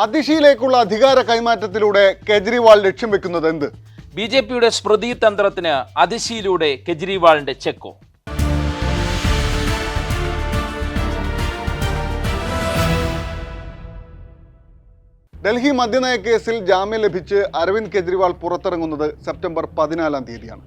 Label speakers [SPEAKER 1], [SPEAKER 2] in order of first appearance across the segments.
[SPEAKER 1] അതിഷിയിലേക്കുള്ള അധികാര കൈമാറ്റത്തിലൂടെ കെജ്രിവാൾ ലക്ഷ്യം വെക്കുന്നത് എന്ത്?
[SPEAKER 2] ബി ജെ പിയുടെ സ്മൃതി തന്ത്രത്തിന് അതിശിയിലൂടെ കെജ്രിവാളിന്റെ ചെക്കോ.
[SPEAKER 1] ഡൽഹി മദ്യനയ കേസിൽ ജാമ്യം ലഭിച്ച് അരവിന്ദ് കെജ്രിവാൾ പുറത്തിറങ്ങുന്നത് സെപ്റ്റംബർ പതിനാലാം തീയതിയാണ്.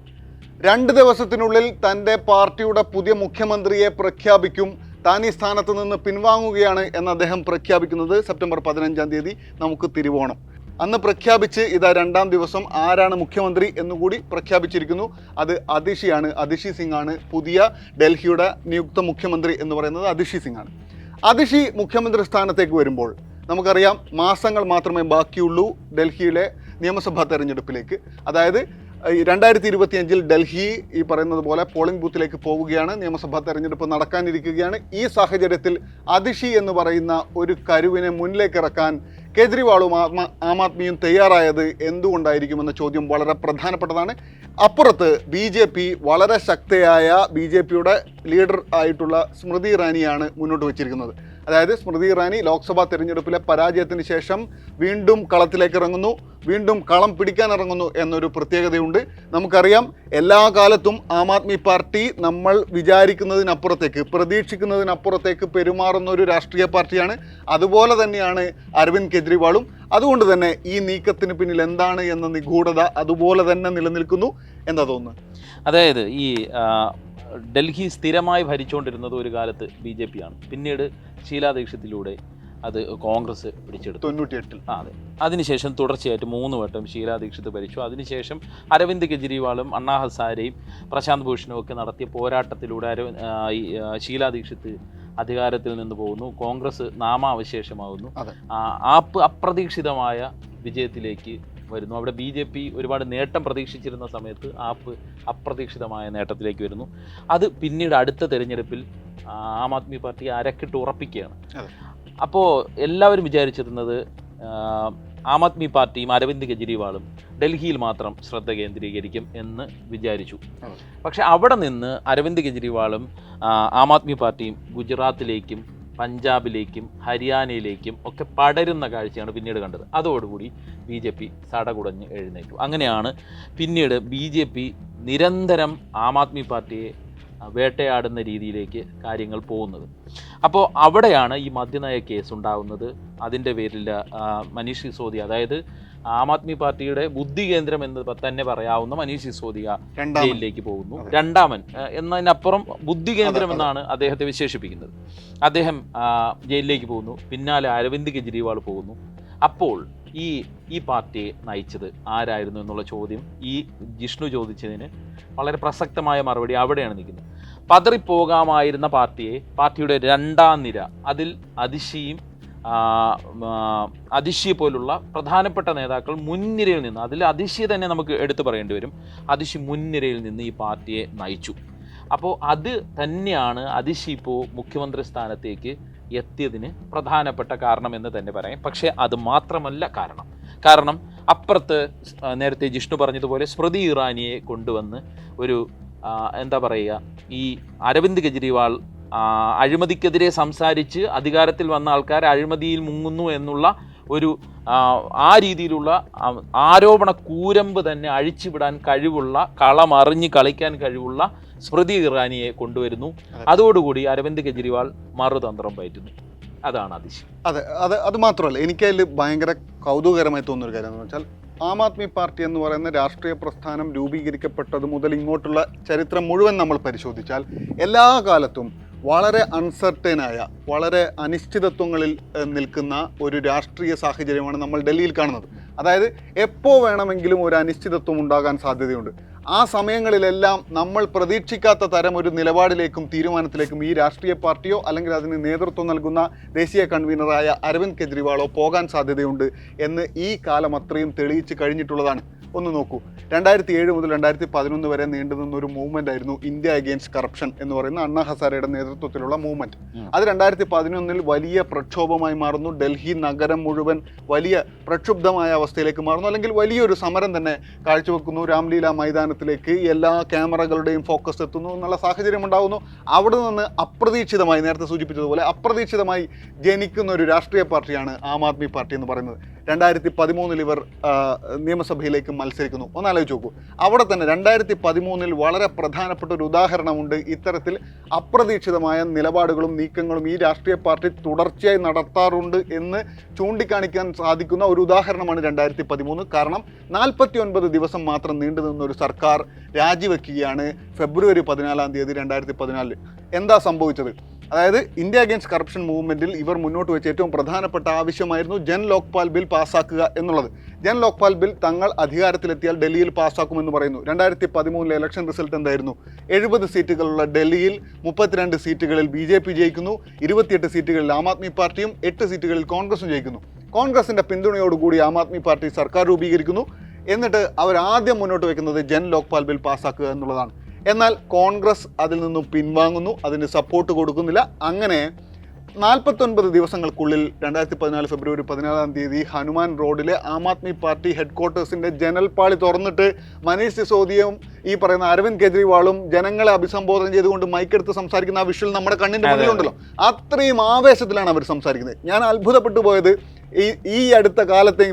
[SPEAKER 1] രണ്ട് ദിവസത്തിനുള്ളിൽ തന്റെ പാർട്ടിയുടെ പുതിയ മുഖ്യമന്ത്രിയെ പ്രഖ്യാപിക്കും താൻ ഈ സ്ഥാനത്ത് നിന്ന് പിൻവാങ്ങുകയാണ് എന്ന് അദ്ദേഹം പ്രഖ്യാപിക്കുന്നത് സെപ്റ്റംബർ പതിനഞ്ചാം തീയതി നമുക്ക് തിരുവോണം. അന്ന് പ്രഖ്യാപിച്ച് ഇതാ രണ്ടാം ദിവസം ആരാണ് മുഖ്യമന്ത്രി എന്നുകൂടി പ്രഖ്യാപിച്ചിരിക്കുന്നു. അത് അതിഷിയാണ്. അതിഷി സിംഗ് ആണ് പുതിയ ഡൽഹിയുടെ നിയുക്ത മുഖ്യമന്ത്രി എന്ന് പറയുന്നത് അതിഷി സിംഗ് ആണ് അതിഷി മുഖ്യമന്ത്രി സ്ഥാനത്തേക്ക് വരുമ്പോൾ നമുക്കറിയാം മാസങ്ങൾ മാത്രമേ ബാക്കിയുള്ളൂ ഡൽഹിയിലെ നിയമസഭാ തെരഞ്ഞെടുപ്പിലേക്ക്. അതായത് രണ്ടായിരത്തി ഇരുപത്തിയഞ്ചിൽ ഡൽഹി ഈ പറയുന്നത് പോലെ പോളിംഗ് ബൂത്തിലേക്ക് പോവുകയാണ്. നിയമസഭാ തെരഞ്ഞെടുപ്പ് നടക്കാനിരിക്കുകയാണ്. ഈ സാഹചര്യത്തിൽ അതിഷി എന്ന് പറയുന്ന ഒരു കരുവിനെ മുന്നിലേക്ക് ഇറക്കാൻ കേജ്രിവാളും ആം ആദ്മിയും തയ്യാറായത് എന്തുകൊണ്ടായിരിക്കുമെന്ന ചോദ്യം വളരെ പ്രധാനപ്പെട്ടതാണ്. അപ്പുറത്ത് ബി ജെ പി വളരെ ശക്തയായ ബി ജെ പിയുടെ ലീഡർ ആയിട്ടുള്ള സ്മൃതി ഇറാനിയാണ് മുന്നോട്ട് വച്ചിരിക്കുന്നത്. അതായത് സ്മൃതി ഇറാനി ലോക്സഭാ തെരഞ്ഞെടുപ്പിലെ പരാജയത്തിന് ശേഷം വീണ്ടും കളത്തിലേക്ക് ഇറങ്ങുന്നു. വീണ്ടും കളം പിടിക്കാൻ ഇറങ്ങുന്നു എന്നൊരു പ്രത്യേകതയുണ്ട്. നമുക്കറിയാം എല്ലാ കാലത്തും ആം ആദ്മി പാർട്ടി നമ്മൾ വിചാരിക്കുന്നതിനപ്പുറത്തേക്ക് പ്രതീക്ഷിക്കുന്നതിനപ്പുറത്തേക്ക് പെരുമാറുന്ന ഒരു രാഷ്ട്രീയ പാർട്ടിയാണ്. അതുപോലെ തന്നെയാണ് അരവിന്ദ് കെജ്രിവാളും. അതുകൊണ്ട് തന്നെ ഈ നീക്കത്തിന് പിന്നിൽ എന്താണ് എന്ന നിഗൂഢത അതുപോലെ തന്നെ നിലനിൽക്കുന്നു എന്താ തോന്നുന്നു
[SPEAKER 2] അതായത് ഈ ഡൽഹി സ്ഥിരമായി ഭരിച്ചുകൊണ്ടിരുന്നത് ഒരു കാലത്ത് ബി ജെ പി ആണ്. പിന്നീട് ഷീലാ ദീക്ഷത്തിലൂടെ അത് കോൺഗ്രസ് പിടിച്ചെടുത്തു.
[SPEAKER 1] തൊണ്ണൂറ്റിയെട്ടിൽ.
[SPEAKER 2] ആ അതെ. അതിനുശേഷം തുടർച്ചയായിട്ട് മൂന്ന് വട്ടം ഷീലാ ദീക്ഷിത് ഭരിച്ചു. അതിനുശേഷം അരവിന്ദ് കെജ്രിവാളും അണ്ണാ ഹസാരെയും പ്രശാന്ത് ഭൂഷണും ഒക്കെ നടത്തിയ പോരാട്ടത്തിലൂടെ അരവിന്ദ് ആ, ഷീലാ ദീക്ഷിത് അധികാരത്തിൽ നിന്ന് പോകുന്നു. കോൺഗ്രസ് നാമാവശേഷമാകുന്നു. ആ, അപ്രതീക്ഷിതമായ വിജയത്തിലേക്ക് വരുന്നു. അവിടെ ബി ജെ പി ഒരുപാട് നേട്ടം പ്രതീക്ഷിച്ചിരുന്ന സമയത്ത് ആപ്പ് അപ്രതീക്ഷിതമായ നേട്ടത്തിലേക്ക് വരുന്നു. അത് പിന്നീട് അടുത്ത തെരഞ്ഞെടുപ്പിൽ ആ, ആദ്മി പാർട്ടി അരക്കിട്ട് ഉറപ്പിക്കുകയാണ്. അപ്പോൾ എല്ലാവരും വിചാരിച്ചിരുന്നത് ആ, ആദ്മി പാർട്ടിയും അരവിന്ദ് കെജ്രിവാളും ഡൽഹിയിൽ മാത്രം ശ്രദ്ധ കേന്ദ്രീകരിക്കും എന്ന് വിചാരിച്ചു. പക്ഷെ അവിടെ നിന്ന് അരവിന്ദ് കെജ്രിവാളും ആം ആദ്മി പാർട്ടിയും ഗുജറാത്തിലേക്കും പഞ്ചാബിലേക്കും ഹരിയാനയിലേക്കും ഒക്കെ പടരുന്ന കാഴ്ചയാണ് പിന്നീട് കണ്ടത്. അതോടുകൂടി ബി ജെ പി സടകുടഞ്ഞ് എഴുന്നേറ്റു. അങ്ങനെയാണ് പിന്നീട് ബി ജെ പി നിരന്തരം ആം ആദ്മി പാർട്ടിയെ വേട്ടയാടുന്ന രീതിയിലേക്ക് കാര്യങ്ങൾ പോകുന്നത്. അപ്പോൾ അവിടെയാണ് ഈ മദ്യനയ കേസ് ഉണ്ടാകുന്നത് അതിന്റെ പേരിൽ മനീഷ് സിസോദിയ അതായത് ആം ആദ്മി പാർട്ടിയുടെ ബുദ്ധി കേന്ദ്രം എന്ന് തന്നെ പറയാവുന്ന മനീഷ് സിസോദിയ ജയിലിലേക്ക് പോകുന്നു. രണ്ടാമൻ എന്നതിനപ്പുറം ബുദ്ധി കേന്ദ്രം. എന്നാണ് അദ്ദേഹത്തെ വിശേഷിപ്പിക്കുന്നത്. അദ്ദേഹം ജയിലിലേക്ക് പോകുന്നു. പിന്നാലെ അരവിന്ദ് കെജ്രിവാൾ പോകുന്നു. അപ്പോൾ ഈ ഈ പാർട്ടിയെ നയിച്ചത് ആരായിരുന്നു എന്നുള്ള ചോദ്യം ഈ ജിഷ്ണു ചോദിച്ചതിന് വളരെ പ്രസക്തമായ മറുപടി അവിടെയാണ് നിൽക്കുന്നത്. പതറിപ്പോകാമായിരുന്ന പാർട്ടിയെ പാർട്ടിയുടെ രണ്ടാം നിര അതിൽ അതിശിയും ആ, പോലുള്ള പ്രധാനപ്പെട്ട നേതാക്കൾ മുൻനിരയിൽ നിന്ന് അതിൽ അതിശി തന്നെ നമുക്ക് എടുത്തു പറയേണ്ടി വരും. അതിശി മുൻനിരയിൽ നിന്ന് ഈ പാർട്ടിയെ നയിച്ചു. അപ്പോൾ അത് തന്നെയാണ് അതിശി ഇപ്പോൾ മുഖ്യമന്ത്രി സ്ഥാനത്തേക്ക് എത്തിയതിന് പ്രധാനപ്പെട്ട കാരണം എന്ന് തന്നെ പറയാം. പക്ഷേ അത് മാത്രമല്ല കാരണം. കാരണം അപ്പുറത്ത് നേരത്തെ ജിഷ്ണു പറഞ്ഞതുപോലെ സ്മൃതി ഇറാനിയെ കൊണ്ടുവന്ന് ഒരു എന്താ പറയുക ഈ അരവിന്ദ് കെജ്രിവാൾ അഴിമതിക്കെതിരെ സംസാരിച്ച് അധികാരത്തിൽ വന്ന ആൾക്കാർ അഴിമതിയിൽ മുങ്ങുന്നു എന്നുള്ള ഒരു ആ, രീതിയിലുള്ള ആരോപണ കൂരമ്പ് തന്നെ അഴിച്ചുവിടാൻ കഴിവുള്ള കളമറിഞ്ഞ് കളിക്കാൻ കഴിവുള്ള സ്മൃതി ഇറാനിയെ കൊണ്ടുവരുന്നു.
[SPEAKER 1] അതെ.
[SPEAKER 2] അതോടുകൂടി അരവിന്ദ് കെജ്രിവാൾ മറുതന്ത്രം പയറ്റുന്നു. അതാണ് അതിശയം.
[SPEAKER 1] അതെ അത് അത് മാത്രമല്ല എനിക്കതിൽ ഭയങ്കര കൗതുകകരമായി തോന്നുന്ന ഒരു കാര്യം എന്ന് വെച്ചാൽ ആം ആദ്മി പാർട്ടി എന്ന് പറയുന്ന രാഷ്ട്രീയ പ്രസ്ഥാനം രൂപീകരിക്കപ്പെട്ടത് മുതൽ ഇങ്ങോട്ടുള്ള ചരിത്രം മുഴുവൻ നമ്മൾ പരിശോധിച്ചാൽ എല്ലാ കാലത്തും വളരെ അൺസർട്ടനായ വളരെ അനിശ്ചിതത്വങ്ങളിൽ നിൽക്കുന്ന ഒരു രാഷ്ട്രീയ സാഹചര്യമാണ് നമ്മൾ ഡൽഹിയിൽ കാണുന്നത്. അതായത് എപ്പോൾ വേണമെങ്കിലും ഒരു അനിശ്ചിതത്വം ഉണ്ടാകാൻ സാധ്യതയുണ്ട്. ആ സമയങ്ങളിലെല്ലാം നമ്മൾ പ്രതീക്ഷിക്കാത്ത തരം ഒരു നിലപാടിലേക്കും തീരുമാനത്തിലേക്കും ഈ രാഷ്ട്രീയ പാർട്ടിയോ അല്ലെങ്കിൽ അതിന് നേതൃത്വം നൽകുന്ന ദേശീയ കൺവീനറായ അരവിന്ദ് കെജ്രിവാളോ പോകാൻ സാധ്യതയുണ്ട് എന്ന് ഈ കാലം അത്രയും തെളിയിച്ച് കഴിഞ്ഞിട്ടുള്ളതാണ്. ഒന്ന് നോക്കൂ. രണ്ടായിരത്തി ഏഴ് മുതൽ രണ്ടായിരത്തി പതിനൊന്ന് വരെ നീണ്ടു ഒരു മൂവ്മെന്റ് ആയിരുന്നു ഇന്ത്യ അഗെയിൻസ്റ്റ് കറപ്ഷൻ എന്ന് പറയുന്ന അണ്ണാ ഹസാരയുടെ നേതൃത്വത്തിലുള്ള മൂവ്മെന്റ് അത് രണ്ടായിരത്തി പതിനൊന്നിൽ വലിയ പ്രക്ഷോഭമായി മാറുന്നു. ഡൽഹി നഗരം മുഴുവൻ വലിയ പ്രക്ഷുബ്ധമായ അവസ്ഥയിലേക്ക് മാറുന്നു. അല്ലെങ്കിൽ വലിയൊരു സമരം തന്നെ കാഴ്ചവെക്കുന്നു. രാംലീല മൈതാനത്തിലേക്ക് എല്ലാ ക്യാമറകളുടെയും ഫോക്കസ് എത്തുന്നു എന്നുള്ള സാഹചര്യം ഉണ്ടാകുന്നു അവിടെ നിന്ന് അപ്രതീക്ഷിതമായി നേരത്തെ സൂചിപ്പിച്ചതുപോലെ അപ്രതീക്ഷിതമായി ജനിക്കുന്ന ഒരു രാഷ്ട്രീയ പാർട്ടിയാണ് ആം ആദ്മി പാർട്ടി എന്ന് പറയുന്നത്. രണ്ടായിരത്തി പതിമൂന്നിൽ ഇവർ നിയമസഭയിലേക്ക് മത്സരിക്കുന്നു. ഒന്നാലോചിച്ച് നോക്കൂ അവിടെ തന്നെ രണ്ടായിരത്തി പതിമൂന്നിൽ വളരെ പ്രധാനപ്പെട്ട ഒരു ഉദാഹരണമുണ്ട്. ഇത്തരത്തിൽ അപ്രതീക്ഷിതമായ നിലപാടുകളും നീക്കങ്ങളും ഈ രാഷ്ട്രീയ പാർട്ടി തുടർച്ചയായി നടത്താറുണ്ട് എന്ന് ചൂണ്ടിക്കാണിക്കാൻ സാധിക്കുന്ന ഒരു ഉദാഹരണമാണ് രണ്ടായിരത്തി പതിമൂന്ന് കാരണം നാൽപ്പത്തി ഒൻപത് ദിവസം മാത്രം നീണ്ടു നിന്ന ഒരു സർക്കാർ രാജിവെക്കുകയാണ് ഫെബ്രുവരി പതിനാലാം തീയതി രണ്ടായിരത്തി പതിനാലിൽ എന്താ സംഭവിച്ചത്? അതായത് ഇന്ത്യ അഗേൻസ്റ്റ് കറപ്ഷൻ മൂവ്മെന്റിൽ ഇവർ മുന്നോട്ട് വെച്ച ഏറ്റവും പ്രധാനപ്പെട്ട ആവശ്യമായിരുന്നു ജൻ ലോക്പാൽ ബിൽ പാസ്സാക്കുക എന്നുള്ളത്. ജൻ ലോക്പാൽ ബിൽ തങ്ങൾ അധികാരത്തിലെത്തിയാൽ ഡൽഹിയിൽ പാസ്സാക്കുമെന്ന് പറയുന്നു. രണ്ടായിരത്തി പതിമൂന്നിലെ ഇലക്ഷൻ റിസൾട്ട് എന്തായിരുന്നു? എഴുപത് സീറ്റുകളുള്ള ഡൽഹിയിൽ മുപ്പത്തിരണ്ട് സീറ്റുകളിൽ ബി ജെ പി ജയിക്കുന്നു. ഇരുപത്തിയെട്ട് സീറ്റുകളിൽ ആം ആദ്മി പാർട്ടിയും എട്ട് സീറ്റുകളിൽ കോൺഗ്രസും ജയിക്കുന്നു. കോൺഗ്രസിന്റെ പിന്തുണയോടുകൂടി ആം ആദ്മി പാർട്ടി സർക്കാർ രൂപീകരിക്കുന്നു. എന്നിട്ട് അവർ ആദ്യം മുന്നോട്ട് വെക്കുന്നത് ജൻ ലോക്പാൽ ബിൽ പാസ്സാക്കുക എന്നുള്ളതാണ്. എന്നാൽ കോൺഗ്രസ് അതിൽ നിന്നും പിൻവാങ്ങുന്നു അതിന് സപ്പോർട്ട് കൊടുക്കുന്നില്ല. അങ്ങനെ നാൽപ്പത്തൊൻപത് ദിവസങ്ങൾക്കുള്ളിൽ രണ്ടായിരത്തി പതിനാല് ഫെബ്രുവരി പതിനാലാം തീയതി ഹനുമാൻ റോഡിലെ ആം ആദ്മി പാർട്ടി ഹെഡ്ക്വാർട്ടേഴ്സിന്റെ ജനൽപാളി തുറന്നിട്ട് മനീഷ് സിസോദിയും ഈ പറയുന്ന അരവിന്ദ് കെജ്രിവാളും ജനങ്ങളെ അഭിസംബോധന ചെയ്തുകൊണ്ട് മൈക്കെടുത്ത് സംസാരിക്കുന്ന ആ വിഷ്വൽ നമ്മുടെ കണ്ണിന്റെ മുന്നിലുണ്ടല്ലോ. അത്രയും ആവേശത്തിലാണ് അവർ സംസാരിക്കുന്നത്. ഞാൻ അത്ഭുതപ്പെട്ടു പോയത് ഈ ഈ അടുത്ത കാലത്തെ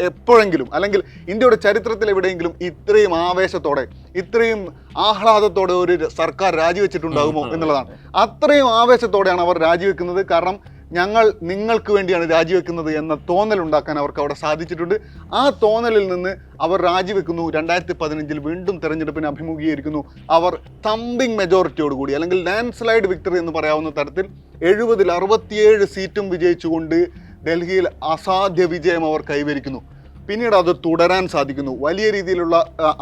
[SPEAKER 1] എപ്പോഴെങ്കിലും അല്ലെങ്കിൽ ഇന്ത്യയുടെ ചരിത്രത്തിൽ എവിടെയെങ്കിലും ഇത്രയും ആവേശത്തോടെ ഇത്രയും ആഹ്ലാദത്തോടെ ഒരു സർക്കാർ രാജിവെച്ചിട്ടുണ്ടാകുമോ എന്നുള്ളതാണ്. അത്രയും ആവേശത്തോടെയാണ് അവർ രാജിവെക്കുന്നത്. കാരണം ഞങ്ങൾ നിങ്ങൾക്ക് വേണ്ടിയാണ് രാജിവെക്കുന്നത് എന്ന തോന്നൽ ഉണ്ടാക്കാൻ അവർക്ക് അവിടെ സാധിച്ചിട്ടുണ്ട്. ആ തോന്നലിൽ നിന്ന് അവർ രാജിവെക്കുന്നു. രണ്ടായിരത്തി പതിനഞ്ചിൽ വീണ്ടും തെരഞ്ഞെടുപ്പിനെ അഭിമുഖീകരിക്കുന്നു. അവർ തമ്പിങ് മെജോറിറ്റിയോട് കൂടി അല്ലെങ്കിൽ ലാൻഡ് സ്ലൈഡ് വിക്ടറി എന്ന് പറയാവുന്ന തരത്തിൽ എഴുപതിൽ അറുപത്തിയേഴ് സീറ്റും വിജയിച്ചുകൊണ്ട് ഡൽഹിയിൽ അസാധ്യ വിജയം അവർ കൈവരിക്കുന്നു. പിന്നീട് അത് തുടരാൻ സാധിക്കുന്നു. വലിയ രീതിയിലുള്ള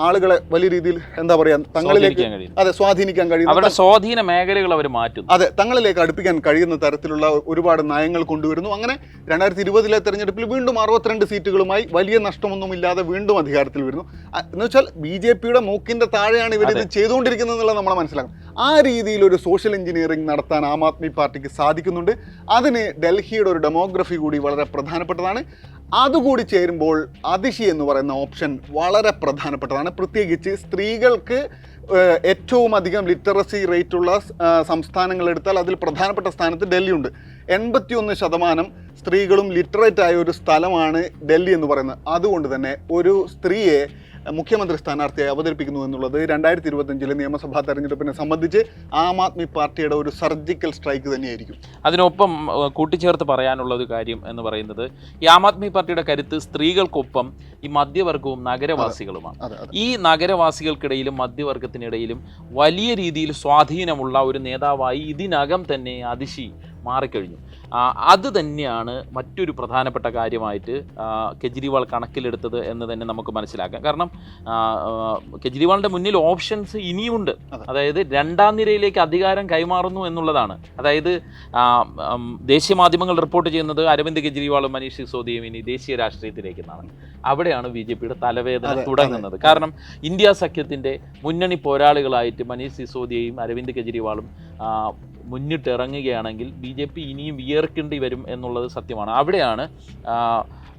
[SPEAKER 1] ആളുകളെ വലിയ രീതിയിൽ എന്താ പറയാ തങ്ങളിലേക്ക് അതെ സ്വാധീനിക്കാൻ കഴിയുന്നു.
[SPEAKER 2] അവരുടെ സ്വാധീന മേഖലകൾ അവർ മാറ്റുന്നു.
[SPEAKER 1] അതെ തങ്ങളിലേക്ക് അടുപ്പിക്കാൻ കഴിയുന്ന തരത്തിലുള്ള ഒരുപാട് നയങ്ങൾ കൊണ്ടുവരുന്നു. അങ്ങനെ രണ്ടായിരത്തി ഇരുപതിലെ തെരഞ്ഞെടുപ്പിൽ വീണ്ടും അറുപത്തിരണ്ട് സീറ്റുകളുമായി വലിയ നഷ്ടമൊന്നുമില്ലാതെ വീണ്ടും അധികാരത്തിൽ വരുന്നു. എന്ന് വെച്ചാൽ ബി ജെ പിയുടെ മൂക്കിന്റെ താഴെയാണ് ഇവർ ഇത് ചെയ്തുകൊണ്ടിരിക്കുന്നത് എന്നുള്ളത് നമ്മൾ മനസ്സിലാക്കണം. ആ രീതിയിൽ ഒരു സോഷ്യൽ എഞ്ചിനീയറിംഗ് നടത്താൻ ആം ആദ്മി പാർട്ടിക്ക് സാധിക്കുന്നുണ്ട്. അതിന് ഡൽഹിയുടെ ഒരു ഡെമോഗ്രഫി കൂടി വളരെ പ്രധാനപ്പെട്ടതാണ്. അതുകൂടി ചേരുമ്പോൾ അതിശി എന്ന് പറയുന്ന ഓപ്ഷൻ വളരെ പ്രധാനപ്പെട്ടതാണ്. പ്രത്യേകിച്ച് സ്ത്രീകൾക്ക് ഏറ്റവും അധികം ലിറ്ററസി റേറ്റുള്ള സംസ്ഥാനങ്ങൾ എടുത്താൽ അതിൽ പ്രധാനപ്പെട്ട സ്ഥാനത്ത് ഡൽഹിയുണ്ട്. എൺപത്തിയൊന്ന് ശതമാനം സ്ത്രീകളും ലിറ്ററേറ്റ് ആയ ഒരു സ്ഥലമാണ് ഡൽഹി എന്ന് പറയുന്നത്. അതുകൊണ്ട് തന്നെ ഒരു സ്ത്രീയെ മുഖ്യമന്ത്രി സ്ഥാനാർത്ഥിയായി അവതരിപ്പിക്കുന്നു എന്നുള്ളത് രണ്ടായിരത്തി ഇരുപത്തഞ്ചിലെ നിയമസഭാ തെരഞ്ഞെടുപ്പിനെ സംബന്ധിച്ച് ആം ആദ്മി പാർട്ടിയുടെ ഒരു സർജിക്കൽ സ്ട്രൈക്ക് തന്നെയായിരിക്കും.
[SPEAKER 2] അതിനൊപ്പം കൂട്ടിച്ചേർത്ത് പറയാനുള്ള ഒരു കാര്യം എന്ന് പറയുന്നത് ഈ ആം ആദ്മി പാർട്ടിയുടെ കരുത്ത് സ്ത്രീകൾക്കൊപ്പം ഈ മധ്യവർഗവും നഗരവാസികളുമാണ്. ഈ നഗരവാസികൾക്കിടയിലും മധ്യവർഗത്തിനിടയിലും വലിയ രീതിയിൽ സ്വാധീനമുള്ള ഒരു നേതാവായി ഇതിനകം തന്നെ അതിശി മാറിക്കഴിഞ്ഞു. അത് തന്നെയാണ് മറ്റൊരു പ്രധാനപ്പെട്ട കാര്യമായിട്ട് കെജ്രിവാൾ കണക്കിലെടുത്തത് എന്ന് തന്നെ നമുക്ക് മനസ്സിലാക്കാം. കാരണം കെജ്രിവാളിന്റെ മുന്നിൽ ഓപ്ഷൻസ് ഇനിയുമുണ്ട് അതായത് രണ്ടാം നിരയിലേക്ക് അധികാരം കൈമാറുന്നു എന്നുള്ളതാണ്. അതായത് ദേശീയ മാധ്യമങ്ങൾ റിപ്പോർട്ട് ചെയ്യുന്നത് അരവിന്ദ് കെജ്രിവാളും മനീഷ് സിസോദിയും ഇനി ദേശീയ രാഷ്ട്രീയത്തിലേക്ക് എന്നാണ് അവിടെയാണ് ബി ജെ പിയുടെ തലവേദന തുടങ്ങുന്നത്. കാരണം ഇന്ത്യ സഖ്യത്തിന്റെ മുന്നണി പോരാളികളായിട്ട് മനീഷ് സിസോദിയയും അരവിന്ദ് കെജ്രിവാളും മുന്നിട്ടിറങ്ങുകയാണെങ്കിൽ ബി ജെ പി ഇനിയും വിയർക്കേണ്ടി വരും എന്നുള്ളത് സത്യമാണ് അവിടെയാണ്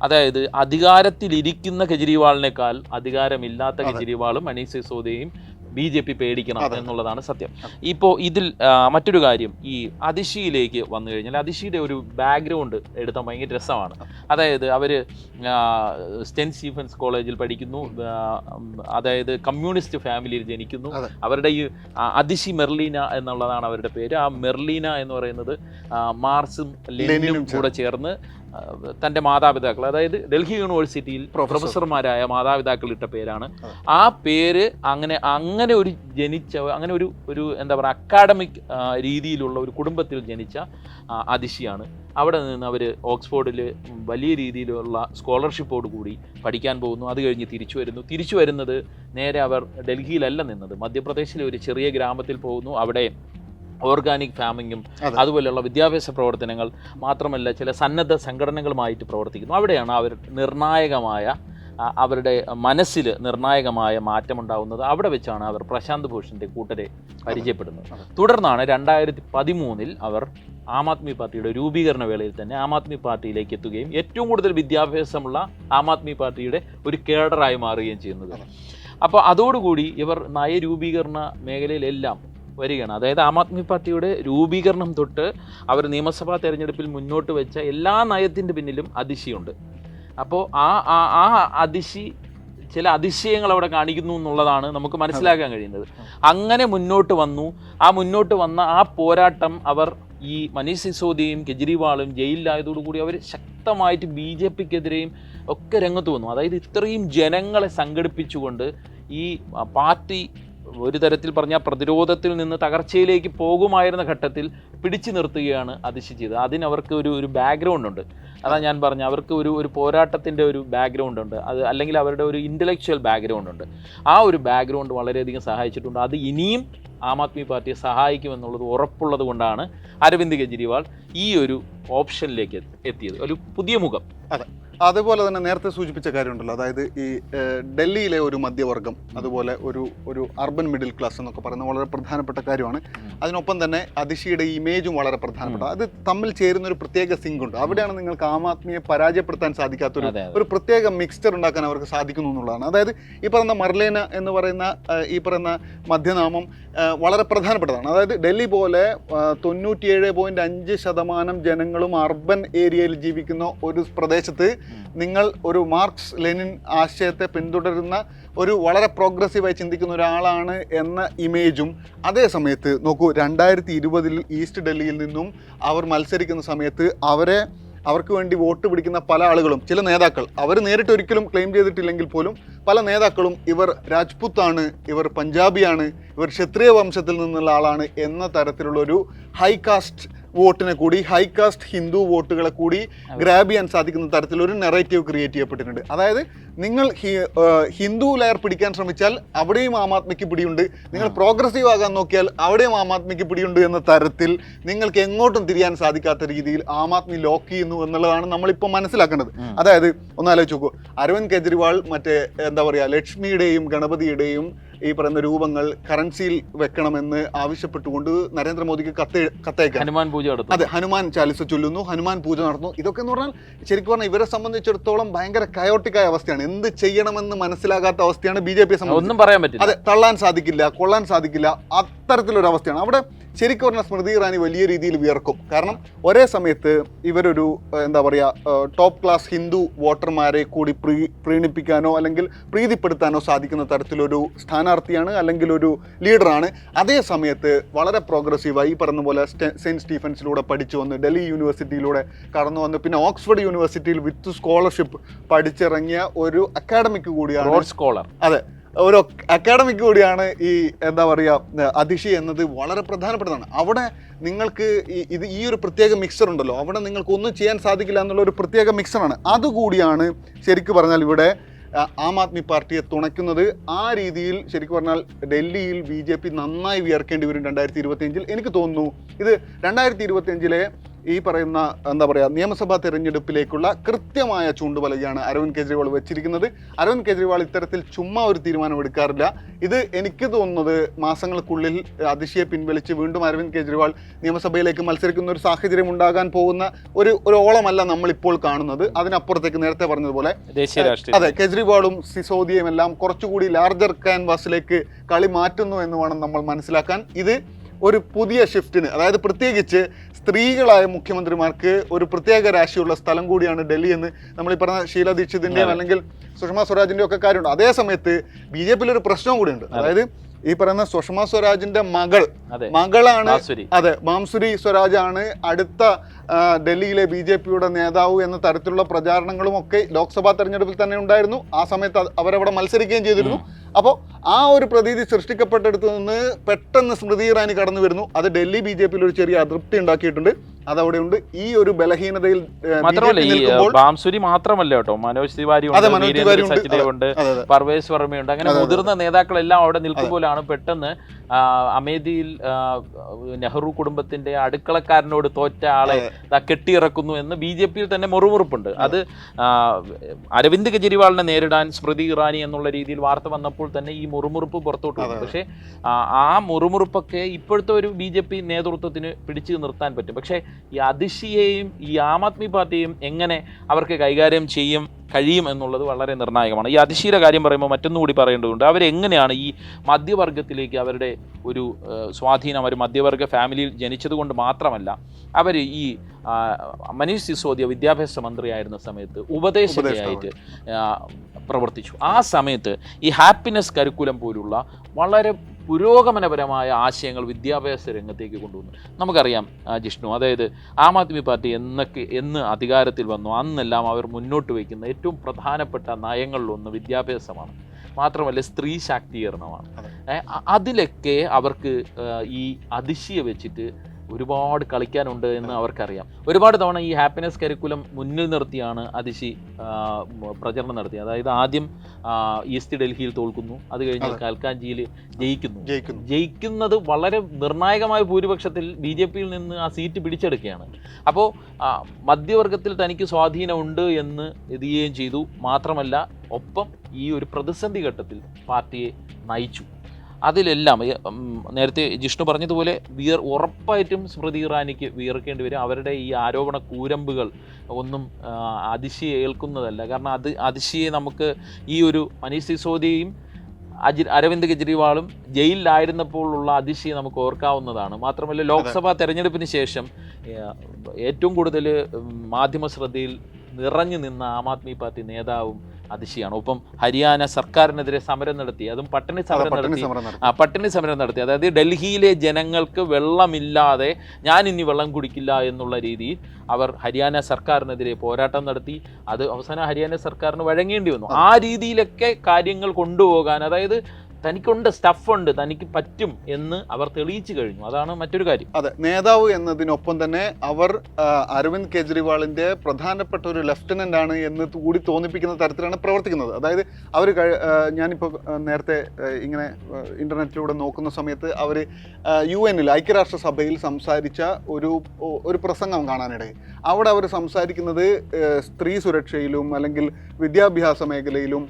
[SPEAKER 2] അതായത് അധികാരത്തിലിരിക്കുന്ന കെജ്രിവാളിനേക്കാൾ അധികാരമില്ലാത്ത. കെജ്രിവാളും മനീഷ് സിസോദിയയും ബി ജെ പി പേടിക്കണം എന്നുള്ളതാണ് സത്യം. ഇപ്പോൾ ഇതിൽ മറ്റൊരു കാര്യം ഈ അതിശിയിലേക്ക് വന്നു കഴിഞ്ഞാൽ അതിശിയുടെ ഒരു ബാക്ക്ഗ്രൗണ്ട് എടുത്താൽ ഭയങ്കര രസമാണ്. അതായത് അവർ സെന്റ് സ്റ്റീഫൻസ് കോളേജിൽ പഠിക്കുന്നു അതായത് കമ്മ്യൂണിസ്റ്റ് ഫാമിലിയിൽ ജനിക്കുന്നു. അവരുടെ ഈ അതിശി മെർലീന എന്നുള്ളതാണ് അവരുടെ പേര്. ആ മെർലീന എന്ന് പറയുന്നത് മാർസും ലെനിനും കൂടെ ചേർന്ന് തന്റെ മാതാപിതാക്കൾ അതായത് ഡൽഹി യൂണിവേഴ്സിറ്റിയിൽ പ്രൊഫസർമാരായ മാതാപിതാക്കൾ ഇട്ട പേരാണ്. ആ. പേര് അങ്ങനെ അങ്ങനെ ഒരു ജനിച്ച അങ്ങനെ ഒരു ഒരു എന്താ പറയുക അക്കാഡമിക് രീതിയിലുള്ള ഒരു കുടുംബത്തിൽ ജനിച്ച അതിശിയാണ്. അവിടെ നിന്ന് അവർ ഓക്സ്ഫോർഡിൽ വലിയ രീതിയിലുള്ള സ്കോളർഷിപ്പോട് കൂടി പഠിക്കാൻ പോകുന്നു. അത് കഴിഞ്ഞ് തിരിച്ചു വരുന്നു. തിരിച്ചു വരുന്നത് നേരെ അവർ ഡൽഹിയിലല്ല നിന്നത്. മധ്യപ്രദേശിലെ ഒരു ചെറിയ ഗ്രാമത്തിൽ പോകുന്നു. അവിടെ ഓർഗാനിക് ഫാമിങ്ങും
[SPEAKER 1] അതെ.
[SPEAKER 2] അതുപോലെയുള്ള വിദ്യാഭ്യാസ പ്രവർത്തനങ്ങൾ മാത്രമല്ല ചില സന്നദ്ധ സംഘടനകളുമായിട്ട് പ്രവർത്തിക്കുന്നു അവിടെയാണ് അവർ നിർണായകമായ അവരുടെ മനസ്സിൽ നിർണായകമായ മാറ്റമുണ്ടാകുന്നത് അവിടെ വെച്ചാണ് അവർ പ്രശാന്ത് ഭൂഷന്റെ കൂട്ടരെ പരിചയപ്പെടുന്നത്. തുടർന്നാണ് രണ്ടായിരത്തി പതിമൂന്നിൽ അവർ ആം ആദ്മി പാർട്ടിയുടെ രൂപീകരണ വേളയിൽ തന്നെ ആം ആദ്മി പാർട്ടിയിലേക്ക് എത്തുകയും ഏറ്റവും കൂടുതൽ വിദ്യാഭ്യാസമുള്ള ആം ആദ്മി പാർട്ടിയുടെ ഒരു കേഡറായി മാറുകയും ചെയ്യുന്നത്. അപ്പോൾ അതോടുകൂടി ഇവർ നയരൂപീകരണ മേഖലയിലെല്ലാം വരികയാണ്. അതായത് ആം ആദ്മി പാർട്ടിയുടെ രൂപീകരണം തൊട്ട് അവർ നിയമസഭാ തെരഞ്ഞെടുപ്പിൽ മുന്നോട്ട് വെച്ച എല്ലാ നയത്തിന്റെ പിന്നിലും അതിശയുണ്ട് അപ്പോൾ ആ ആ അതിശി ചില അതിശയങ്ങൾ അവിടെ കാണിക്കുന്നു എന്നുള്ളതാണ് നമുക്ക് മനസ്സിലാക്കാൻ കഴിയുന്നത്. അങ്ങനെ മുന്നോട്ട് വന്നു. ആ മുന്നോട്ട് വന്ന ആ പോരാട്ടം അവർ ഈ മനീഷ് സിസോദിയും കെജ്രിവാളും ജയിലിലായതോടുകൂടി അവർ ശക്തമായിട്ട് ബി ജെ പിക്കെതിരെയും ഒക്കെ രംഗത്ത് വന്നു. അതായത് ഇത്രയും ജനങ്ങളെ സംഘടിപ്പിച്ചുകൊണ്ട് ഈ പാർട്ടി ഒരു തരത്തിൽ പറഞ്ഞാൽ പ്രതിരോധത്തിൽ നിന്ന് തകർച്ചയിലേക്ക് പോകുമായിരുന്ന ഘട്ടത്തിൽ പിടിച്ചു നിർത്തുകയാണ് അതിശി ചെയ്തത്. അതിന് അവർക്ക് ഒരു ഒരു ബാക്ക്ഗ്രൗണ്ട് ഉണ്ട്. അതാ ഞാൻ പറഞ്ഞു അവർക്ക് ഒരു ഒരു പോരാട്ടത്തിന്റെ ഒരു ബാക്ക്ഗ്രൗണ്ട് ഉണ്ട്. അത് അല്ലെങ്കിൽ അവരുടെ ഒരു ഇന്റലക്ച്വൽ ബാക്ക്ഗ്രൗണ്ട് ഉണ്ട്. ആ ഒരു ബാക്ക്ഗ്രൗണ്ട് വളരെയധികം സഹായിച്ചിട്ടുണ്ട്. അത് ഇനിയും ആം ആദ്മി പാർട്ടിയെ സഹായിക്കുമെന്നുള്ളത് ഉറപ്പുള്ളത് കൊണ്ടാണ് അരവിന്ദ് കെജ്രിവാൾ ഈ ഒരു ഓപ്ഷനിലേക്ക് എത്തിയത്. ഒരു പുതിയ മുഖം.
[SPEAKER 1] അതുപോലെ തന്നെ നേരത്തെ സൂചിപ്പിച്ച കാര്യമുണ്ടല്ലോ. അതായത് ഈ ഡൽഹിയിലെ ഒരു മധ്യവർഗം അതുപോലെ ഒരു ഒരു അർബൻ മിഡിൽ ക്ലാസ് എന്നൊക്കെ പറയുന്നത് വളരെ പ്രധാനപ്പെട്ട കാര്യമാണ്. അതിനൊപ്പം തന്നെ അതിഷിയുടെ ഇമേജും വളരെ പ്രധാനപ്പെട്ട. അത് തമ്മിൽ ചേരുന്ന ഒരു പ്രത്യേക സിങ്ക് ഉണ്ട്. അവിടെയാണ് നിങ്ങൾക്ക് ആം ആദ്മിയെ പരാജയപ്പെടുത്താൻ സാധിക്കാത്തൊരു
[SPEAKER 2] അതെ അതെ.
[SPEAKER 1] ഒരു പ്രത്യേക മിക്സ്ചർ ഉണ്ടാക്കാൻ അവർക്ക് സാധിക്കുന്നു എന്നുള്ളതാണ്. അതായത് ഈ പറയുന്ന മർലേന എന്ന് പറയുന്ന ഈ പറയുന്ന മധ്യനാമം വളരെ പ്രധാനപ്പെട്ടതാണ്. അതായത് ഡൽഹി പോലെ തൊണ്ണൂറ്റിയേഴ് പോയിന്റ് അഞ്ച് ശതമാനം ജനങ്ങളും അർബൻ ഏരിയയിൽ ജീവിക്കുന്ന ഒരു പ്രദേശത്ത്. നിങ്ങൾ ഒരു മാർക്സ് ലെനിൻ ആശയത്തെ പിന്തുടരുന്ന ഒരു വളരെ പ്രോഗ്രസീവായി ചിന്തിക്കുന്ന ഒരാളാണ് എന്ന ഇമേജും അതേ സമയത്ത് നോക്കൂ രണ്ടായിരത്തി ഇരുപതിൽ ഈസ്റ്റ് ഡൽഹിയിൽ നിന്നും അവർ മത്സരിക്കുന്ന സമയത്ത് അവരെ അവർക്ക് വേണ്ടി വോട്ട് പിടിക്കുന്ന പല ആളുകളും ചില നേതാക്കൾ അവർ നേരിട്ട് ഒരിക്കലും ക്ലെയിം ചെയ്തിട്ടില്ലെങ്കിൽ പോലും പല നേതാക്കളും ഇവർ രാജ്പുത്താണ് ഇവർ പഞ്ചാബിയാണ് ഇവർ ക്ഷത്രിയ വംശത്തിൽ നിന്നുള്ള ആളാണ് എന്ന തരത്തിലുള്ള ഒരു ഹൈ കാസ്റ്റ് വോട്ടിനെ കൂടി ഹൈ കാസ്റ്റ് ഹിന്ദു വോട്ടുകളെ കൂടി ഗ്രാബ് ചെയ്യാൻ സാധിക്കുന്ന തരത്തിൽ ഒരു നെറേറ്റീവ് ക്രിയേറ്റ് ചെയ്യപ്പെട്ടിട്ടുണ്ട്. അതായത് നിങ്ങൾ ഹിന്ദു ലയർ പിടിക്കാൻ ശ്രമിച്ചാൽ അവിടെയും ആം ആദ്മിക്ക് പിടിയുണ്ട്. നിങ്ങൾ പ്രോഗ്രസീവ് ആകാൻ നോക്കിയാൽ അവിടെയും ആം ആദ്മിക്ക് പിടിയുണ്ട് എന്ന തരത്തിൽ നിങ്ങൾക്ക് എങ്ങോട്ടും തിരിയാൻ സാധിക്കാത്ത രീതിയിൽ ആം ആദ്മി ലോക്ക് ചെയ്യുന്നു എന്നുള്ളതാണ് നമ്മളിപ്പോൾ മനസ്സിലാക്കേണ്ടത്. അതായത് ഒന്നാലോചിച്ച് നോക്കൂ. അരവിന്ദ് കെജ്രിവാൾ മറ്റേ എന്താ പറയുക ലക്ഷ്മിയുടെയും ഗണപതിയുടെയും ഈ പറയുന്ന രൂപങ്ങൾ കറൻസിയിൽ വെക്കണമെന്ന് ആവശ്യപ്പെട്ടുകൊണ്ട് നരേന്ദ്രമോദിക്ക് കത്ത് കത്തയക്കാൻ
[SPEAKER 2] ഹനുമാൻ പൂജ നടത്തും.
[SPEAKER 1] അതെ ഹനുമാൻ ചാലിസ ചൊല്ലുന്നു ഹനുമാൻ പൂജ നടത്തുന്നു. ഇതൊക്കെ എന്ന് പറഞ്ഞാൽ ശരിക്കും പറഞ്ഞാൽ ഇവരെ സംബന്ധിച്ചിടത്തോളം ഭയങ്കര കയോട്ടിക്കായ അവസ്ഥയാണ്. എന്ത് ചെയ്യണമെന്ന് മനസ്സിലാകാത്ത അവസ്ഥയാണ് ബി ജെ പിയെ സംബന്ധിച്ച്.
[SPEAKER 2] ഒന്നും പറയാൻ പറ്റില്ല.
[SPEAKER 1] അതെ തള്ളാൻ സാധിക്കില്ല കൊള്ളാൻ സാധിക്കില്ല. അത്തരത്തിലൊരു അവസ്ഥയാണ് അവിടെ ശരിക്കും പറഞ്ഞാൽ സ്മൃതി ഇറാനി വലിയ രീതിയിൽ വിയർക്കും. കാരണം ഒരേ സമയത്ത് ഇവരൊരു എന്താ പറയുക ടോപ്പ് ക്ലാസ് ഹിന്ദു വോട്ടർമാരെ കൂടി പ്രീ പ്രീണിപ്പിക്കാനോ അല്ലെങ്കിൽ പ്രീതിപ്പെടുത്താനോ സാധിക്കുന്ന തരത്തിലൊരു സ്ഥാനാർത്ഥിയാണ് അല്ലെങ്കിൽ ഒരു ലീഡറാണ്. അതേ സമയത്ത് വളരെ പ്രോഗ്രസീവായി ഈ പറഞ്ഞ പോലെ സെയിന്റ് സ്റ്റീഫൻസിലൂടെ പഠിച്ചു വന്ന് ഡൽഹി യൂണിവേഴ്സിറ്റിയിലൂടെ കടന്നു വന്ന് പിന്നെ ഓക്സ്ഫോർഡ് യൂണിവേഴ്സിറ്റിയിൽ വിത്ത് സ്കോളർഷിപ്പ് പഠിച്ചിറങ്ങിയ ഒരു അക്കാഡമിക് കൂടിയാണ്
[SPEAKER 2] സ്കോളർ
[SPEAKER 1] അതെ. ഒരു അക്കാഡമിക് കൂടിയാണ് ഈ എന്താ പറയുക അതിഷി എന്നത് വളരെ പ്രധാനപ്പെട്ടതാണ്. അവിടെ നിങ്ങൾക്ക് ഇത് ഈ ഒരു പ്രത്യേക മിക്സർ ഉണ്ടല്ലോ. അവിടെ നിങ്ങൾക്ക് ഒന്നും ചെയ്യാൻ സാധിക്കില്ല എന്നുള്ള ഒരു പ്രത്യേക മിക്സറാണ് അതുകൂടിയാണ് ശരിക്കും പറഞ്ഞാൽ ഇവിടെ ആം ആദ്മി പാർട്ടിയെ തുണയ്ക്കുന്നത്. ആ രീതിയിൽ ശരിക്കും പറഞ്ഞാൽ ഡൽഹിയിൽ ബി ജെ പി നന്നായി വിയർക്കേണ്ടി വരും രണ്ടായിരത്തി ഇരുപത്തിയഞ്ചിൽ. എനിക്ക് തോന്നുന്നു ഇത് രണ്ടായിരത്തി ഇരുപത്തിയഞ്ചിലെ ഈ പറയുന്ന എന്താ പറയുക നിയമസഭാ തെരഞ്ഞെടുപ്പിലേക്കുള്ള കൃത്യമായ ചൂണ്ടുപലകയാണ് അരവിന്ദ് കെജ്രിവാൾ വെച്ചിരിക്കുന്നത്. അരവിന്ദ് കെജ്രിവാൾ ഇത്തരത്തിൽ ചുമ്മാ ഒരു തീരുമാനം എടുക്കാറില്ല. ഇത് എനിക്ക് തോന്നുന്നത് മാസങ്ങൾക്കുള്ളിൽ അതിശയെ പിൻവലിച്ച് വീണ്ടും അരവിന്ദ് കെജ്രിവാൾ നിയമസഭയിലേക്ക് മത്സരിക്കുന്ന ഒരു സാഹചര്യം ഉണ്ടാകാൻ പോകുന്ന ഒരു ഒരു ഓളമല്ല നമ്മളിപ്പോൾ കാണുന്നത്. അതിനപ്പുറത്തേക്ക് നേരത്തെ പറഞ്ഞതുപോലെ അതെ കെജ്രിവാളും സിസോദിയയും എല്ലാം കുറച്ചുകൂടി ലാർജർ ക്യാൻവാസിലേക്ക് കളി മാറ്റുന്നു എന്ന് വേണം നമ്മൾ മനസ്സിലാക്കാൻ. ഇത് ഒരു പുതിയ ഷിഫ്റ്റിന് അതായത് പ്രത്യേകിച്ച് സ്ത്രീകളായ മുഖ്യമന്ത്രിമാർക്ക് ഒരു പ്രത്യേക രാശിയുള്ള സ്ഥലം കൂടിയാണ് ഡൽഹി എന്ന് നമ്മൾ ഈ പറഞ്ഞ ശീല ദീക്ഷിതിന്റെയും അല്ലെങ്കിൽ സുഷമ സ്വരാജിന്റെയും ഒക്കെ കാര്യമുണ്ട്. അതേ സമയത്ത് ബി ജെ പിയിൽ ഒരു പ്രശ്നവും കൂടിയുണ്ട്. അതായത് ഈ പറയുന്ന സുഷമ സ്വരാജിന്റെ മകൾ. മകളാണ് അതെ മാംസുരി സ്വരാജ് ആണ് അടുത്ത ഡൽഹിയിലെ ബി ജെ പിയുടെ നേതാവ് എന്ന തരത്തിലുള്ള പ്രചാരണങ്ങളും ഒക്കെ ലോക്സഭാ തെരഞ്ഞെടുപ്പിൽ തന്നെ ഉണ്ടായിരുന്നു. ആ സമയത്ത് അവരവിടെ മത്സരിക്കുകയും ചെയ്തിരുന്നു. അപ്പോൾ ആ ഒരു പ്രതീതി സൃഷ്ടിക്കപ്പെട്ടെടുത്ത് നിന്ന് പെട്ടെന്ന് സ്മൃതി ഇറാനി കടന്നു വരുന്നു അത് ഡൽഹി ബി ജെ പിയിൽ ഒരു ചെറിയ അതൃപ്തി ഉണ്ടാക്കിയിട്ടുണ്ട്. അതവിടെയുണ്ട്. ഈ ഒരു ബലഹീനതയിൽ
[SPEAKER 2] മാത്രമല്ല ഈ ബാംസുരി മാത്രമല്ല കേട്ടോ. മനോജ് തിവാരി ഉണ്ട്
[SPEAKER 1] ഉണ്ട്.
[SPEAKER 2] പർവേശ് ഉണ്ട് വർമ്മയുണ്ട്. അങ്ങനെ മുതിർന്ന നേതാക്കളെല്ലാം അവിടെ നിൽക്കുമ്പോഴാണ് പെട്ടെന്ന് ആ, നെഹ്റു കുടുംബത്തിന്റെ അടുക്കളക്കാരനോട് തോറ്റ ആളെ കെട്ടിയിറക്കുന്നു എന്ന് ബി ജെ പിയിൽ തന്നെ മുറിമുറുപ്പുണ്ട്. അത്. അരവിന്ദ് കെജ്രിവാളിനെ നേരിടാൻ സ്മൃതി ഇറാനി എന്നുള്ള രീതിയിൽ വാർത്ത വന്നപ്പോൾ തന്നെ ഈ മുറുമുറുപ്പ് പുറത്തോട്ട് വന്നു. പക്ഷേ ആ, മുറിമുറുപ്പൊക്കെ ഇപ്പോഴത്തെ ഒരു ബി ജെ പി നേതൃത്വത്തിന് പിടിച്ചു നിർത്താൻ പറ്റും. പക്ഷേ ഈ അതിശിയെയും ഈ ആം ആദ്മി പാർട്ടിയും എങ്ങനെ അവർക്ക് കൈകാര്യം ചെയ്യും കഴിയും എന്നുള്ളത് വളരെ നിർണായകമാണ്. ഈ അതിശീല കാര്യം പറയുമ്പോൾ മറ്റൊന്നും കൂടി പറയേണ്ടതുണ്ട്. അവരെങ്ങനെയാണ് ഈ മധ്യവർഗത്തിലേക്ക് അവരുടെ ഒരു സ്വാധീനം അവർ മധ്യവർഗ ഫാമിലിയിൽ ജനിച്ചതുകൊണ്ട് മാത്രമല്ല അവർ ഈ മനീഷ് സിസോദിയ വിദ്യാഭ്യാസ മന്ത്രിയായിരുന്ന സമയത്ത് ഉപദേശകയായിട്ട് പ്രവർത്തിച്ചു. ആ സമയത്ത് ഈ ഹാപ്പിനെസ് കരിക്കുലം പോലുള്ള വളരെ പുരോഗമനപരമായ ആശയങ്ങൾ വിദ്യാഭ്യാസ രംഗത്തേക്ക് കൊണ്ടുവന്നു. നമുക്കറിയാം ജിഷ്ണു അതായത് ആം ആദ്മി പാർട്ടി എന്നൊക്കെ എന്ന് അധികാരത്തിൽ വന്നു. അന്നെല്ലാം അവർ മുന്നോട്ട് വയ്ക്കുന്ന ഏറ്റവും പ്രധാനപ്പെട്ട നയങ്ങളിലൊന്ന് വിദ്യാഭ്യാസമാണ്. മാത്രമല്ല സ്ത്രീ ശാക്തീകരണമാണ്.
[SPEAKER 1] അതെ.
[SPEAKER 2] അതിലൊക്കെ അവർക്ക് ഈ അതിശയെ വെച്ചിട്ട് ഒരുപാട് കളിക്കാനുണ്ട് എന്ന് അവർക്കറിയാം. ഒരുപാട് തവണ ഈ ഹാപ്പിനെസ് കരിക്കുലം മുന്നിൽ നിർത്തിയാണ് അതിശി പ്രചരണം നടത്തിയത്. അതായത് ആദ്യം ഈസ്റ്റ് ഡൽഹിയിൽ തോൽക്കുന്നു. അത് കഴിഞ്ഞ് കാൽക്കാഞ്ചിയിൽ ജയിക്കുന്നു. ജയിക്കുന്നത് വളരെ നിർണായകമായ ഭൂരിപക്ഷത്തിൽ ബി ജെ പിയിൽ നിന്ന് ആ സീറ്റ് പിടിച്ചെടുക്കുകയാണ്. അപ്പോൾ മധ്യവർഗത്തിൽ തനിക്ക് സ്വാധീനമുണ്ട് എന്ന് എതിയുകയും ചെയ്തു. മാത്രമല്ല ഒപ്പം ഈ ഒരു പ്രതിസന്ധി ഘട്ടത്തിൽ പാർട്ടിയെ നയിച്ചു. അതിലെല്ലാം നേരത്തെ ജിഷ്ണു പറഞ്ഞതുപോലെ വിയർ ഉറപ്പായിട്ടും സ്മൃതി ഇറാനിക്ക് വിയർക്കേണ്ടി വരും. അവരുടെ ഈ ആരോപണ കൂരമ്പുകൾ ഒന്നും അതിശയെ ഏൽക്കുന്നതല്ല കാരണം അത് അതിശയെ നമുക്ക് ഈ ഒരു മനീഷ് സിസോദിയയും അജി അരവിന്ദ് കെജ്രിവാളും ജയിലിലായിരുന്നപ്പോഴുള്ള അതിശയെ നമുക്ക് ഓർക്കാവുന്നതാണ്. മാത്രമല്ല ലോക്സഭാ തെരഞ്ഞെടുപ്പിന് ശേഷം ഏറ്റവും കൂടുതൽ മാധ്യമ ശ്രദ്ധയിൽ നിറഞ്ഞു നിന്ന ആം ആദ്മി പാർട്ടി നേതാവും അതിശയാണ് ഒപ്പം ഹരിയാന സർക്കാരിനെതിരെ സമരം നടത്തി അതും പട്ടിണി സമരം നടത്തി.
[SPEAKER 1] നടത്തി.
[SPEAKER 2] ആ പട്ടിണി സമരം നടത്തി. അതായത് ഡൽഹിയിലെ ജനങ്ങൾക്ക് വെള്ളമില്ലാതെ ഞാൻ ഇനി വെള്ളം കുടിക്കില്ല എന്നുള്ള രീതിയിൽ അവർ ഹരിയാന സർക്കാരിനെതിരെ പോരാട്ടം നടത്തി. അത് അവസാനം ഹരിയാന സർക്കാരിന് വഴങ്ങേണ്ടി വന്നു. ആ രീതിയിലൊക്കെ കാര്യങ്ങൾ കൊണ്ടുപോകാൻ അതായത് തനിക്കുണ്ട് സ്റ്റഫുണ്ട് തനിക്ക് പറ്റും എന്ന് അവർ തെളിയിച്ചു കഴിഞ്ഞു. അതാണ് മറ്റൊരു കാര്യം.
[SPEAKER 1] അതെ നേതാവ് എന്നതിനൊപ്പം തന്നെ അവർ അരവിന്ദ് കെജ്രിവാളിന്റെ പ്രധാനപ്പെട്ട ഒരു ലെഫ്റ്റനന്റ് ആണ് എന്ന് കൂടി തോന്നിപ്പിക്കുന്ന തരത്തിലാണ് പ്രവർത്തിക്കുന്നത്. അതായത് അവർ ഞാനിപ്പോൾ നേരത്തെ ഇങ്ങനെ ഇന്റർനെറ്റിലൂടെ നോക്കുന്ന സമയത്ത് അവർ യു എനിൽ ഐക്യരാഷ്ട്രസഭയിൽ സംസാരിച്ച ഒരു ഒരു പ്രസംഗം കാണാനിടയിൽ അവിടെ അവർ സംസാരിക്കുന്നത് സ്ത്രീ സുരക്ഷയിലും അല്ലെങ്കിൽ വിദ്യാഭ്യാസ മേഖലയിലും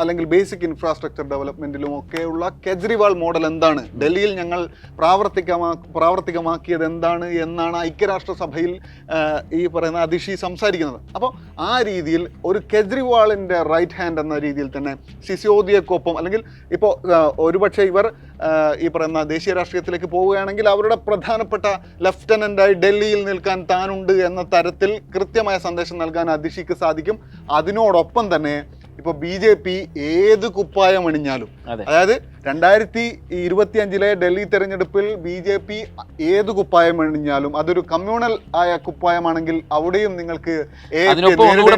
[SPEAKER 1] അല്ലെങ്കിൽ ബേസിക് ഇൻഫ്രാസ്ട്രക്ചർ ഡെവലപ്മെന്റിലും ഒക്കെയുള്ള കെജ്രിവാൾ മോഡൽ എന്താണ്? ഡൽഹിയിൽ ഞങ്ങൾ പ്രാവർത്തികമാ പ്രാവർത്തികമാക്കിയത് എന്താണ് എന്നാണ് ഐക്യരാഷ്ട്രസഭയിൽ ഈ പറയുന്ന അതിഷി സംസാരിക്കുന്നത്. അപ്പോൾ ആ രീതിയിൽ ഒരു കെജ്രിവാളിന്റെ റൈറ്റ് ഹാൻഡ് എന്ന രീതിയിൽ തന്നെ സിസോദിയക്കൊപ്പം അല്ലെങ്കിൽ ഇപ്പോൾ ഒരുപക്ഷെ ഇവർ ഈ പറയുന്ന ദേശീയ രാഷ്ട്രീയത്തിലേക്ക് പോവുകയാണെങ്കിൽ അവരുടെ പ്രധാനപ്പെട്ട ലെഫ്റ്റനന്റായി ഡൽഹിയിൽ നിൽക്കാൻ താനുണ്ട് എന്ന തരത്തിൽ കൃത്യമായ സന്ദേശം നൽകാൻ അതിഷിക്ക് സാധിക്കും. അതിനോടൊപ്പം തന്നെ ഇപ്പോൾ ബി ജെ പി ഏത് കുപ്പായം അണിഞ്ഞാലും അതായത് രണ്ടായിരത്തി ഇരുപത്തി അഞ്ചിലെ ഡൽഹി തെരഞ്ഞെടുപ്പിൽ ബി ജെ പി ഏത് കുപ്പായം അണിഞ്ഞാലും അതൊരു കമ്മ്യൂണൽ ആയ കുപ്പായമാണെങ്കിൽ അവിടെയും നിങ്ങൾക്ക്.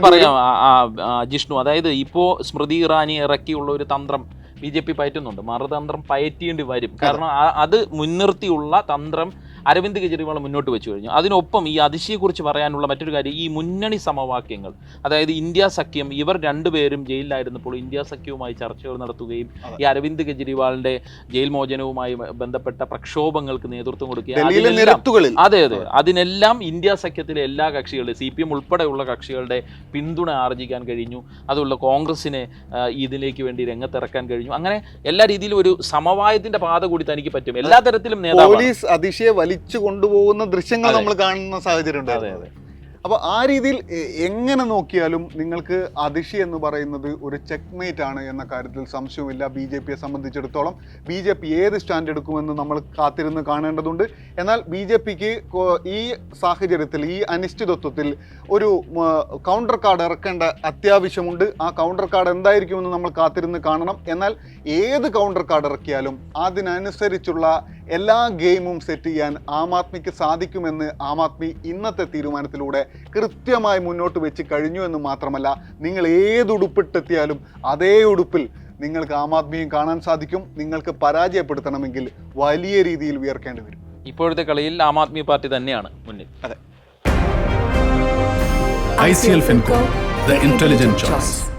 [SPEAKER 2] പറയാം. ജിഷ്ണു അതായത് ഇപ്പോ സ്മൃതി ഇറാനി ഇറക്കിയുള്ള ഒരു തന്ത്രം ബി ജെ പി പയറ്റുന്നുണ്ട്. മറുതന്ത്രം പയറ്റേണ്ടി വരും. കാരണം അത് മുൻനിർത്തിയുള്ള തന്ത്രം അരവിന്ദ് കെജ്രിവാൾ മുന്നോട്ട് വെച്ചു കഴിഞ്ഞു. അതിനൊപ്പം ഈ അതിശയെക്കുറിച്ച് പറയാനുള്ള മറ്റൊരു കാര്യം ഈ മുന്നണി സമവാക്യങ്ങൾ അതായത് ഇന്ത്യ സഖ്യം ഇവർ രണ്ടുപേരും ജയിലിലായിരുന്നപ്പോൾ ഇന്ത്യ സഖ്യവുമായി ചർച്ചകൾ നടത്തുകയും ഈ അരവിന്ദ് കെജ്രിവാളിന്റെ ജയിൽ മോചനവുമായി ബന്ധപ്പെട്ട പ്രക്ഷോഭങ്ങൾക്ക് നേതൃത്വം കൊടുക്കുകയും അതെ അതെ. അതിനെല്ലാം ഇന്ത്യ സഖ്യത്തിലെ എല്ലാ കക്ഷികളുടെ സി പി എം ഉൾപ്പെടെയുള്ള കക്ഷികളുടെ പിന്തുണ ആർജിക്കാൻ കഴിഞ്ഞു. അതുള്ള കോൺഗ്രസിനെ ഇതിലേക്ക് വേണ്ടി രംഗത്തിറക്കാൻ കഴിഞ്ഞു. അങ്ങനെ എല്ലാ രീതിയിലും ഒരു സമവായത്തിന്റെ പാത കൂടി തനിക്ക് പറ്റും. എല്ലാ തരത്തിലും നേതാവ്
[SPEAKER 1] പോലീസ് അതിശയെ വലിച്ചു കൊണ്ടുപോകുന്ന ദൃശ്യങ്ങൾ. നമ്മൾ കാണുന്ന സാഹചര്യം
[SPEAKER 2] അതെ
[SPEAKER 1] ഉണ്ടായിരുന്നു
[SPEAKER 2] അതെ
[SPEAKER 1] അപ്പോൾ ആ രീതിയിൽ എങ്ങനെ നോക്കിയാലും നിങ്ങൾക്ക് അതിഷി എന്ന് പറയുന്നത് ഒരു ചെക്ക്മേറ്റ് ആണ് എന്ന കാര്യത്തിൽ സംശയമില്ല ബി ജെ പിയെ സംബന്ധിച്ചിടത്തോളം ബി ജെ പി ഏത് സ്റ്റാൻഡ് എടുക്കുമെന്ന് നമ്മൾ കാത്തിരുന്ന് കാണേണ്ടതുണ്ട്. എന്നാൽ ബി ജെ പിക്ക് ഈ സാഹചര്യത്തിൽ ഈ അനിശ്ചിതത്വത്തിൽ ഒരു കൗണ്ടർ കാർഡ് ഇറക്കേണ്ട അത്യാവശ്യമുണ്ട്. ആ കൗണ്ടർ കാർഡ് എന്തായിരിക്കുമെന്ന് നമ്മൾ കാത്തിരുന്ന് കാണണം. എന്നാൽ ഏത് കൗണ്ടർ കാർഡ് ഇറക്കിയാലും അതിനനുസരിച്ചുള്ള എല്ലാ ഗെയിമും സെറ്റ് ചെയ്യാൻ ആം ആദ്മിക്ക് സാധിക്കുമെന്ന് ആം ആദ്മി ഇന്നത്തെ തീരുമാനത്തിലൂടെ കൃത്യമായി മുന്നോട്ട് വെച്ച് കഴിഞ്ഞു എന്ന് മാത്രമല്ല നിങ്ങൾ ഏത് ഉടുപ്പിട്ടെത്തിയാലും അതേ ഉടുപ്പിൽ നിങ്ങൾക്ക് ആം ആദ്മിയും കാണാൻ സാധിക്കും. നിങ്ങൾക്ക് പരാജയപ്പെടുത്തണമെങ്കിൽ വലിയ രീതിയിൽ ഉയർക്കേണ്ടി വരും.
[SPEAKER 2] ഇപ്പോഴത്തെ കളിയിൽ ആം ആദ്മി പാർട്ടി തന്നെയാണ് മുന്നിൽ.
[SPEAKER 1] അതെ.
[SPEAKER 3] I C L Fincorp the intelligent choice.